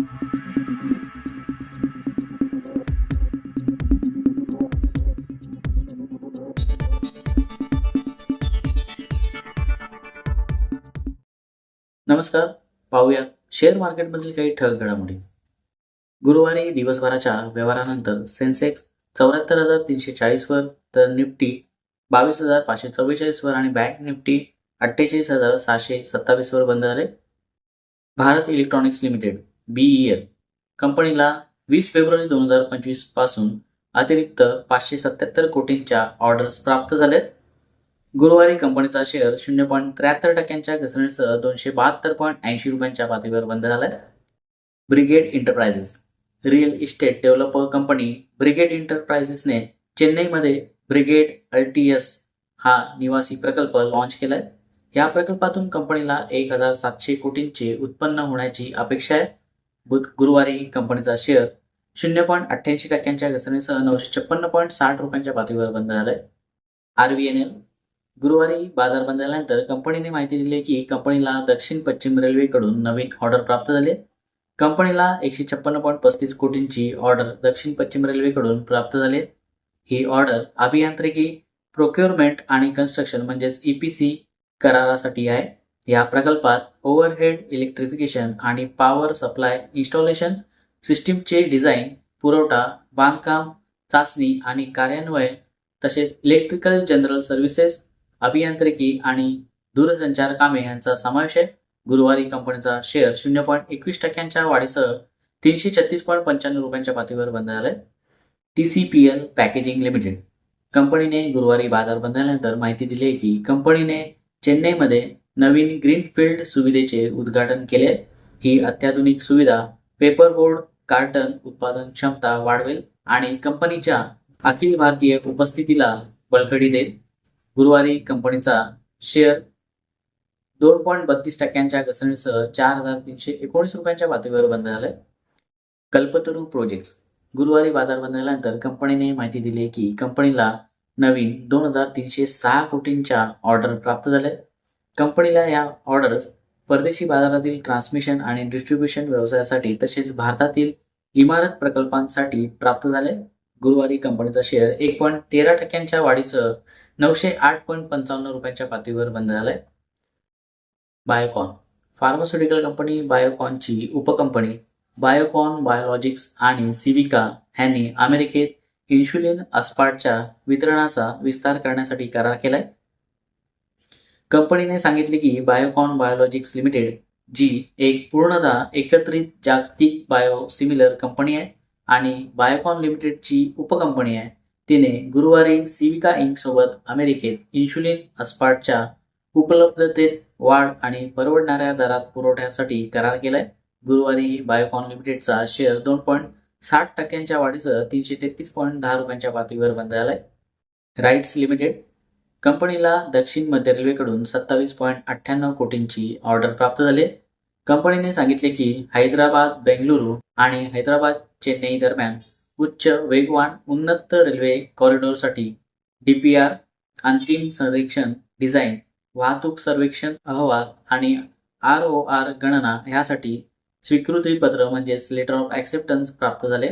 नमस्कार पाहूया शेअर मार्केटमधील काही ठळक घडामोडी. गुरुवारी दिवसभराच्या व्यवहारानंतर सेन्सेक्स चौऱ्याहत्तर हजार तीनशे चाळीसवर तर निफ्टी बावीस हजार पाचशे चव्वेचाळीसवर आणि बँक निफ्टी अठ्ठेचाळीस हजार सहाशे सत्तावीसवर बंद झाले. भारत इलेक्ट्रॉनिक्स लिमिटेड बीईएल कंपनीला वीस फेब्रुवारी दोन हजार पंचवीसपासून अतिरिक्त पाचशे सत्याहत्तर कोटींच्या ऑर्डर्स प्राप्त झाल्यात गुरुवारी कंपनीचा शेअर शून्य पॉईंट त्र्याहत्तर टक्क्यांच्या घसरणीसह दोनशे बहात्तर पॉईंट ऐंशी रुपयांच्या पातळीवर बंद झालाय. Brigade Enterprises real estate developer company Brigade इंटरप्राइजेसने चेन्नईमध्ये ब्रिगेड अल्टीएस हा निवासी प्रकल्प लॉन्च केलाय. या प्रकल्पातून कंपनीला एक हजार सातशे कोटींचे उत्पन्न होण्याची अपेक्षा आहे. बुध गुरुवारी कंपनीचा शेअर शून्य पॉईंट अठ्ठ्याऐंशी टक्क्यांच्या घसरणीसह नऊशे छप्पन्न पॉईंट साठ रुपयांच्या पातळीवर बंद झालाय. एल गुरुवारी बाजार बंद झाल्यानंतर कंपनीने माहिती दिली की कंपनीला दक्षिण पश्चिम रेल्वेकडून नवीन ऑर्डर प्राप्त झाले. कंपनीला एकशे छप्पन्न पॉईंट पस्तीस कोटींची ऑर्डर दक्षिण पश्चिम रेल्वेकडून प्राप्त झाली. ही ऑर्डर अभियांत्रिकी प्रोक्युरमेंट आणि कन्स्ट्रक्शन म्हणजेच ई पी सी करारासाठी आहे. या प्रकल्पात ओव्हरहेड इलेक्ट्रिफिकेशन आणि पॉवर सप्लाय इन्स्टॉलेशन सिस्टीमचे डिझाईन पुरवठा बांधकाम चाचणी आणि कार्यान्वय तसेच इलेक्ट्रिकल जनरल सर्व्हिसेस अभियांत्रिकी आणि दूरसंचार कामे यांचा समावेश आहे. गुरुवारी कंपनीचा शेअर शून्य पॉईंट एकवीस टक्क्यांच्या वाढीसह तीनशे छत्तीस पॉईंट पंच्याण्णव रुपयांच्या पातळीवर बंद झालाय T C P L packaging limited. कंपनीने गुरुवारी बाजार बंद झाल्यानंतर माहिती दिली आहे की कंपनीने चेन्नईमध्ये नवीन ग्रीनफील्ड सुविधेचे उद्घाटन केले. ही अत्याधुनिक सुविधा पेपरबोर्ड कार्टन उत्पादन क्षमता वाढवेल आणि कंपनीच्या अखिल भारतीय उपस्थितीला बळकटी देईल. गुरुवारी कंपनीचा शेअर दोन पॉईंट बत्तीस टक्क्यांच्या घसरणीसह चार हजार तीनशे एकोणीस रुपयांच्या पातळीवर बंद झालंय कल्पतरू प्रोजेक्ट्स. गुरुवारी बाजार बंद झाल्यानंतर कंपनीने माहिती दिली की कंपनीला नवीन दोन हजार तीनशे सहा कोटींच्या ऑर्डर प्राप्त झाल्या कंपनीला या ऑर्डर्स परदेशी बाजारातील ट्रान्समिशन आणि डिस्ट्रीब्युशन व्यवसायासाठी तसेच भारतातील इमारत प्रकल्पांसाठी प्राप्त झाले. गुरुवारी कंपनीचा शेअर एक पॉईंट तेरा टक्क्यांच्या वाढीसह नऊशे आठ पॉईंट पंचावन्न रुपयांच्या पातळीवर बंद झालाय. बायोकॉन फार्मास्युटिकल कंपनी बायोकॉनची उपकंपनी बायोकॉन बायोलॉजिक्स आणि सिविका ह्यांनी अमेरिकेत इन्शुलिन अस्पार्टच्या वितरणाचा विस्तार करण्यासाठी करार केलाय. कंपनीने सांगितले की बायोकॉन बायोलॉजिक्स लिमिटेड जी एक पूर्णतः एकत्रित जागतिक बायोसिमिलर कंपनी आहे आणि बायोकॉन लिमिटेडची उपकंपनी आहे. तिने गुरुवारी सिविका इंक सोबत अमेरिकेत इन्शुलिन अस्पार्टच्या उपलब्धतेत वाढ आणि परवडणाऱ्या दरात पुरवठ्यासाठी करार केलाय. गुरुवारी बायोकॉन लिमिटेडचा शेअर दोन पॉईंट साठ टक्क्यांच्या वाढीसह तीनशे तेहतीस पॉईंट दहा रुपयांच्या पातळीवर बंद झालाय. राईट्स लिमिटेड कंपनीला दक्षिण मध्य रेल्वेकडून सत्तावीस पॉईंट अठ्ठ्याण्णव कोटींची ऑर्डर प्राप्त झाली. कंपनीने सांगितले की हैदराबाद बेंगलुरू आणि हैदराबाद चेन्नई दरम्यान उच्च वेगवान उन्नत रेल्वे कॉरिडॉरसाठी आर अंतिम सर्वेक्षण डिझाईन वाहतूक सर्वेक्षण अहवाल आणि आर ओ आर गणना ह्यासाठी स्वीकृतीपत्र म्हणजेच लेटर ऑफ ॲक्सेप्टन्स प्राप्त झाले.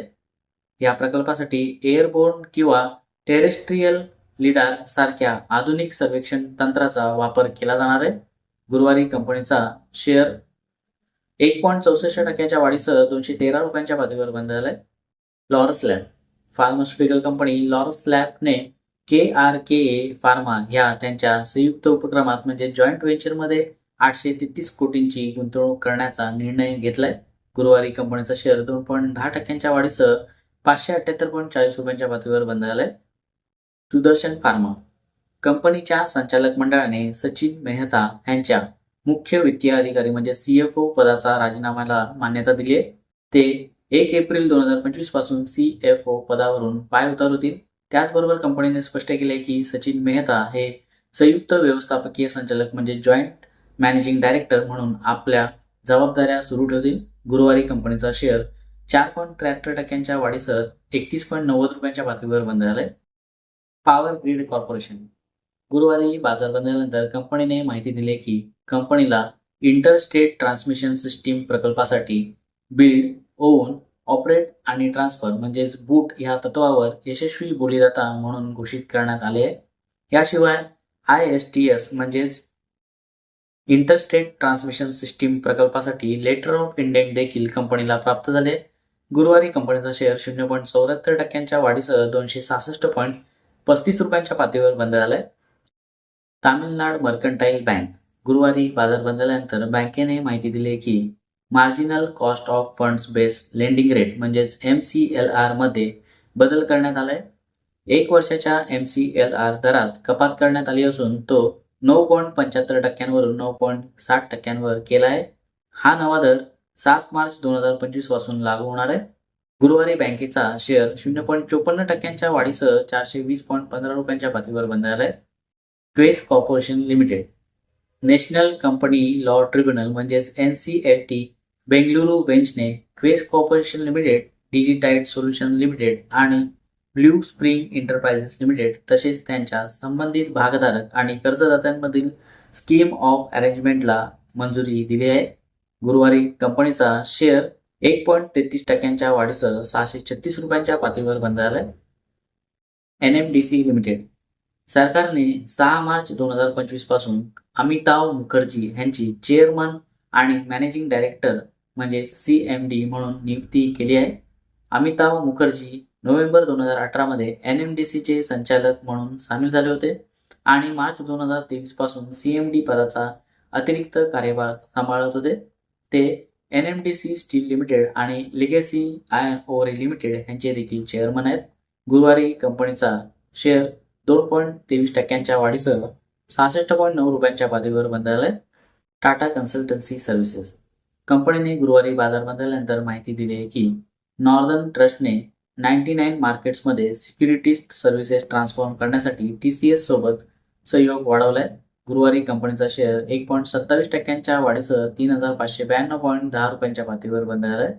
या प्रकल्पासाठी एअरबोर्न किंवा टेरेस्ट्रियल लिडार सारख्या आधुनिक सर्वेक्षण तंत्राचा वापर केला जाणार आहे. गुरुवारी कंपनीचा शेअर एक पॉईंट चौसष्ट टक्क्याच्या वाढीसह दोनशे तेरा रुपयांच्या पातळीवर बंद झालाय. Laurus lab pharmaceutical company Laurus लॅबने K R K A pharma ह्या त्यांच्या संयुक्त उपक्रमात म्हणजे जॉईंट व्हेंचरमध्ये आठशे तेहतीस कोटींची गुंतवणूक करण्याचा निर्णय घेतलाय. गुरुवारी कंपनीचा शेअर दोन पॉईंट दहा टक्क्यांच्या वाढीसह पाचशे अठ्ठ्याहत्तर पॉईंट चाळीस रुपयांच्या पातळीवर बंद झालाय. सुदर्शन फार्मा. कंपनीच्या संचालक मंडळाने सचिन मेहता यांच्या मुख्य वित्तीय अधिकारी म्हणजे सीएफओ पदाचा राजीनाम्याला मान्यता दिली आहे. ते एक एप्रिल दोन हजार पंचवीसपासून सीएफओ पदावरून पाय उतारवतील त्याचबरोबर कंपनीने स्पष्ट केले की सचिन मेहता हे संयुक्त व्यवस्थापकीय संचालक म्हणजे जॉईंट मॅनेजिंग डायरेक्टर म्हणून आपल्या जबाबदाऱ्या सुरू ठेवतील. गुरुवारी कंपनीचा शेअर चार पॉईंट त्र्याहत्तर टक्क्यांच्या वाढीसह एकतीस पॉईंट नव्वद रुपयांच्या पातळीवर बंद झालाय. पॉवर ग्रीड कॉर्पोरेशन गुरुवारी बाजार बंद कंपनीने माहिती दिली की कंपनीला इंटरस्टेट ट्रान्समिशन सिस्टीम प्रकल्पासाठी बिल्ड ओन ऑपरेट आणि ट्रान्सफर म्हणजेच बूट या तत्वावर यशस्वी बोलीदाता म्हणून घोषित करण्यात आले. आहे याशिवाय आय एस टी एस म्हणजेच इंटरस्टेट ट्रान्समिशन सिस्टीम प्रकल्पासाठी लेटर ऑफ इंडेंट देखील कंपनीला प्राप्त झाले. गुरुवारी कंपनीचा शेअर शून्य पॉईंट चौऱ्याहत्तर टक्क्यांच्या वाढीसह दोनशे सहासष्ट पॉईंट पस्तीस रुपयांच्या पातळीवर बंद झालाय. तामिळनाड मर्कंटाईल बँक गुरुवारी बाजार बंद झाल्यानंतर बँकेने माहिती दिली की marginal cost of funds based lending rate म्हणजेच एम सी एल आरमध्ये बदल करण्यात आलाय. एक वर्षाच्या एम सी एल आर दरात कपात करण्यात आली असून तो नऊ पॉईंट पंच्याहत्तर टक्क्यांवरून नऊ पॉईंट साठ टक्क्यांवर केला आहे हा नवा दर सात मार्च दोन हजार पंचवीसपासून लागू होणार आहे. गुरुवारी बँकेचा शेअर शून्य पॉईंट चोपन्न टक्क्यांच्या वाढीसह चारशे वीस पॉईंट पंधरा रुपयांच्या पातळीवर बंद झालाय Quess corporation limited. National company law tribunal म्हणजेच N C F T Bengaluru बेंचने Quess corporation limited Digitide solution limited आणि ब्ल्यू स्प्रिंग एंटरप्राइजेस लिमिटेड तसेच त्यांच्या संबंधित भागधारक आणि कर्जदात्यांमधील स्कीम ऑफ अरेंजमेंटला मंजुरी दिली आहे. गुरुवारी कंपनीचा शेअर एक पॉईंट तेहतीस टक्क्यांच्या वाढीसह सहाशे छत्तीस रुपयांच्या पातळीवर बंद झालाय. N M D C limited सरकारने सहा मार्च दोन हजार पंचवीसपासून अमिताभ मुखर्जी यांची चेअरमन आणि मॅनेजिंग डायरेक्टर म्हणजे सी एम डी म्हणून नियुक्ती केली आहे. अमिताभ मुखर्जी नोव्हेंबर दोन हजार अठरामध्ये एन एम डी सीचे संचालक म्हणून सामील झाले होते आणि मार्च दोन हजार तेवीसपासून सी एम डी पदाचा अतिरिक्त कार्यभार सांभाळत होते. ते N M D C steel limited आणि लिगेसी आयन ओव्हरी लिमिटेड यांचे देखील चेअरमन आहेत. गुरुवारी कंपनीचा शेअर दोन पॉईंट तेवीस टक्क्यांच्या वाढीसह सहासष्ट पॉईंट नऊ रुपयांच्या पातळीवर बंद झालाय टाटा कन्सल्टन्सी सर्व्हिसेस. कंपनीने गुरुवारी बाजार बंद झाल्यानंतर माहिती दिली आहे की नॉर्दर्न ट्रस्टने नाईन्टी नाईन मार्केट्समध्ये सिक्युरिटीज सर्व्हिसेस ट्रान्सफॉर्म करण्यासाठी टी सी एस सोबत सहयोग वाढवलाय. गुरुवारी कंपनीचा शेअर एक पॉईंट सत्तावीस टक्क्यांच्या वाढीसह तीन हजार पाचशे ब्याण्णव पॉईंट दहा रुपयांच्या पातळीवर बंद झालाय.